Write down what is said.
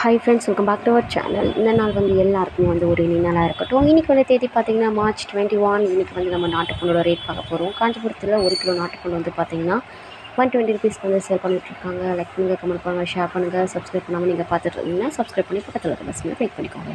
Hi friends welcome back to our channel இந்த நாள் வந்து எல்லாருக்குமே வந்து ஒரு இனி நாளாக இருக்கட்டும். இன்றைக்கி வந்து தேதி பார்த்திங்கன்னா மார்ச் டுவெண்ட்டி ஒன் இன்றைக்கி வந்து நம்ம நாட்டுப்பொண்ணோட ரேட் பார்க்க போகிறோம் காஞ்சிபுரத்தில் ஒரு கிலோ நாட்டுப்பொண்ணு வந்து பார்த்திங்கன்னா ஒன் டுவெண்ட்டி ருபீஸ் வந்து சேல் பண்ணிட்டுருக்காங்க. லைக் பண்ணுங்கள் கமெண்ட் பண்ணுங்கள் ஷேர் பண்ணுங்கள் சப்ஸ்கிரைப் பண்ணாமல் நீங்கள் பார்த்துட்டு இருந்தீங்கன்னா சப்ஸ்கிரைப் பண்ணி பக்கத்தில் இருக்க பஸ்ஸில் கிளிக் பண்ணிக்கோங்க.